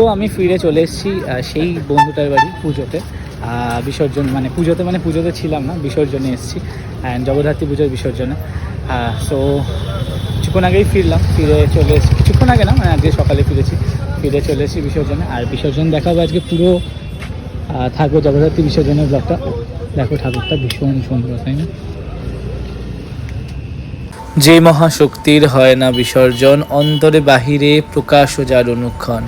তো আমি ফিরে চলে এসেছি সেই বন্ধুটার বাড়ি পুজোতে। বিসর্জন মানে পুজোতে মানে পুজোতে ছিলাম না, বিসর্জনে এসেছি। অ্যান্ড জগদ্ধাত্রী পুজোর বিসর্জনে। সো কিছুক্ষণ আগেই ফিরলাম, ফিরে চলে এসেছি। কিছুক্ষণ আগে না মানে আজকে সকালে ফিরেছি। ফিরে চলে এসেছি বিসর্জনে। আর বিসর্জন দেখাবো আজকে পুরো থাকব জগদ্ধাত্রী বিসর্জনের ব্লগটা। দেখো ঠাকুরটা ভীষণ সুন্দর, তাই না? যে মহাশক্তির হয় না বিসর্জন, অন্তরে বাহিরে প্রকাশ ও যার অনুক্ষণ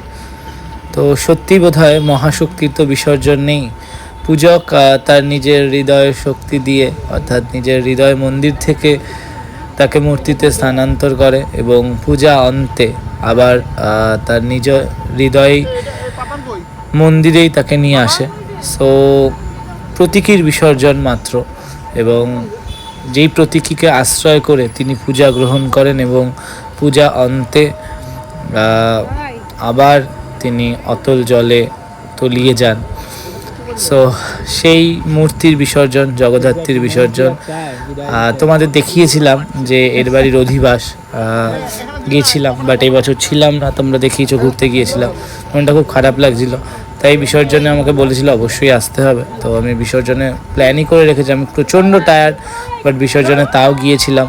তো সত্যি বোধ হয় মহাশক্তির তো বিসর্জন নেই। পূজক তার নিজের হৃদয় শক্তি দিয়ে, অর্থাৎ নিজের হৃদয় মন্দির থেকে তাকে মূর্তিতে স্থানান্তর করে এবং পূজা অন্তে আবার তার নিজ হৃদয় মন্দিরেই তাকে নিয়ে আসে। সো প্রতীকীর বিসর্জন মাত্র এবং যেই প্রতীকীকে আশ্রয় করে তিনি পূজা গ্রহণ করেন এবং পূজা অন্তে আবার তিনি অতল জলে তলিয়ে যান। সো সেই মূর্তির বিসর্জন, জগদ্ধাত্রীর বিসর্জন তোমাদের দেখিয়েছিলাম যে এর বাড়ির অধিবাস গিয়েছিলাম বাট এই বছর ছিলাম না, তোমরা দেখিয়েছো, ঘুরতে গিয়েছিলাম। মনটা খুব খারাপ লাগছিল। তাই বিসর্জনে আমাকে বলেছিল, অবশ্যই আসতে হবে। তো আমি বিসর্জনে প্ল্যানই করে রেখেছি। আমি প্রচণ্ড টায়ার্ড বাট বিসর্জনে তাও গিয়েছিলাম।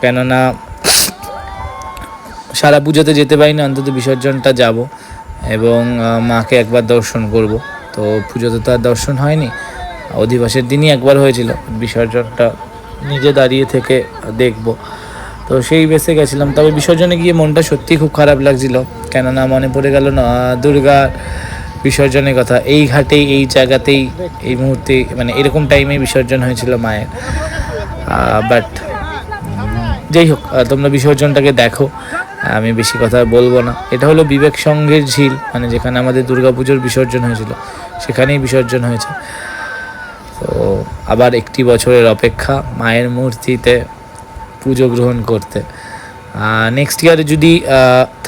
কেননা সারা পুজোতে যেতে পারিনি, অন্তত বিসর্জনটা যাব। এবং মাকে একবার দর্শন করব। তো পুজোতে তো আর দর্শন হয়নি। অধিবাসের দিনই একবার হয়েছিল। বিসর্জনটা নিজে দাঁড়িয়ে থেকে দেখব। তো সেই বেসে গেছিলাম। তবে বিসর্জনে গিয়ে মনটা সত্যি খুব খারাপ লাগছিল। কেননা মনে পড়ে গেল, না দুর্গা বিসর্জনের কথা। এই ঘাটেই, এই জায়গাতেই, এই মুহূর্তে মানে এরকম টাইমে বিসর্জন হয়েছিল মায়ের। বাট যাই হোক তোমরা বিসর্জনটাকে দেখো। আমি বেশি কথা বলব না। এটা হলো বিবেক সঙ্গের ঝিল মানে যেখানে আমাদের দুর্গাপুজোর বিসর্জন হয়েছিল, সেখানেই বিসর্জন হয়েছে। তো আবার একটি বছরের অপেক্ষা, মায়ের মূর্তিতে পুজো গ্রহণ করতে। নেক্সট ইয়ারে যদি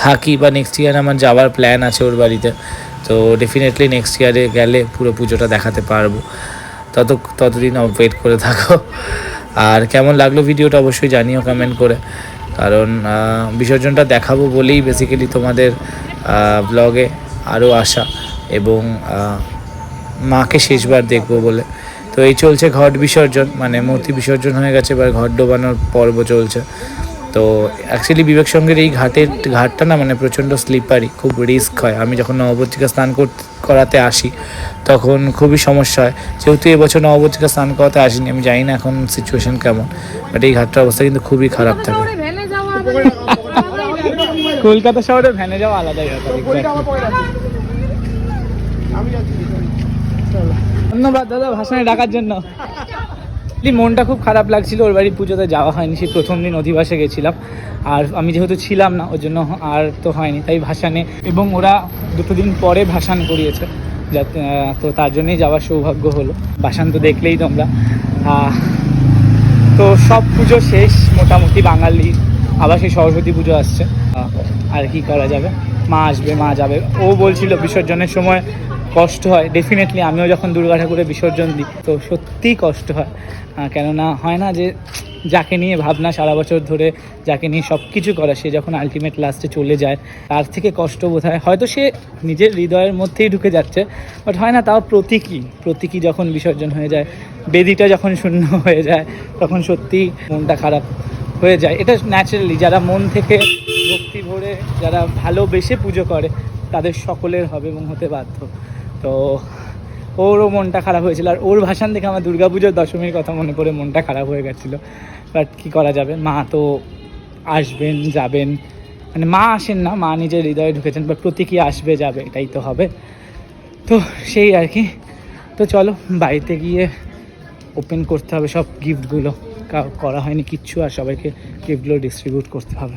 থাকি বা নেক্সট ইয়ারে আমার যাওয়ার প্ল্যান আছে ওর বাড়িতে, তো ডেফিনেটলি নেক্সট ইয়ারে গেলে পুরো পুজোটা দেখাতে পারব। তত, ততদিন ওয়েট করে থাকো। আর কেমন লাগল ভিডিওটা অবশ্যই জানিও কমেন্ট করে। কারণ বিসর্জনটা দেখাবো বলেই বেসিক্যালি তোমাদের ব্লগে আরও আসা এবং মাকে শেষবার দেখব বলে। তো এই চলছে ঘট বিসর্জন মানে মূর্তি বিসর্জন হয়ে গেছে, এবার ঘট ডোবানোর পর্ব চলছে। তো অ্যাকচুয়ালি বিবেক সঙ্গের এই ঘাটের, ঘাটটা না মানে প্রচণ্ড স্লিপারি খুব রিস্ক হয়। আমি যখন নবপত্রিকা স্নান করতে করাতে আসি, তখন খুবই সমস্যা হয়। যেহেতু এবছর নবপত্রিকা স্নান করাতে আসিনি, আমি জানি না এখন সিচুয়েশন কেমন বাট এই ঘাটটার অবস্থা কিন্তু খুবই খারাপ থাকে। কলকাতা শহরে ভ্যানে যাওয়া আলাদাই ধন্যবাদ দাদা ভাষণে ডাকার জন্য। মনটা খুব খারাপ লাগছিল ওর বাড়ি পুজোতে যাওয়া হয়নি সেই প্রথম দিন অধিবাসে গেছিলাম। আর আমি যেহেতু ছিলাম না ওর জন্য আর তো হয়নি তাই ভাসানে এবং ওরা দুটো দিন পরে ভাসান করিয়েছে যাতে তো তার জন্যই যাওয়ার সৌভাগ্য হলো। ভাসান তো দেখলেই তোমরা। তো সব পুজো শেষ মোটামুটি বাঙালি আবার সেই সরস্বতী পুজো আসছে। আর কি করা যাবে? মা আসবে, মা যাবে। ও বলছিল বিসর্জনের সময় কষ্ট হয়। ডেফিনেটলি আমিও যখন দুর্গা ঠাকুরের বিসর্জন দিই, তো সত্যিই কষ্ট হয়। কেননা হয় না যে যাকে নিয়ে ভাবনা সারা বছর ধরে, যাকে নিয়ে সব কিছু করা, সে যখন আলটিমেট লাস্টে চলে যায়, তার থেকে কষ্ট বোধ হয়। হয়তো সে নিজের হৃদয়ের মধ্যেই ঢুকে যাচ্ছে বাট হয় না, তাও প্রতীকী। প্রতীকী যখন বিসর্জন হয়ে যায়, বেদিটা যখন শূন্য হয়ে যায়, তখন সত্যি মনটা খারাপ। হয়ে যায়। এটা ন্যাচারালি যারা মন থেকে ভক্তি ভরে, যারা ভালোবেসে পুজো করে, তাদের সকলের হবে এবং হতে বাধ্য। তো ওরও মনটা খারাপ হয়েছিল। আর ওর ভাষণ দেখে আমার দুর্গাপুজোর দশমীর কথা মনে পড়ে মনটা খারাপ হয়ে গেছিল। বাট কী করা যাবে? মা তো আসবেন, যাবেন। মানে মা আসেন না, মা নিজের হৃদয়ে ঢুকেছেন বা প্রতীকী আসবে, যাবে, এটাই তো হবে। তো সেই আর কি। তো চলো, বাড়িতে গিয়ে ওপেন করতে হবে সব গিফটগুলো করা হয়নি কিচ্ছু আর সবাইকে গিফটগুলো ডিস্ট্রিবিউট করতে হবে।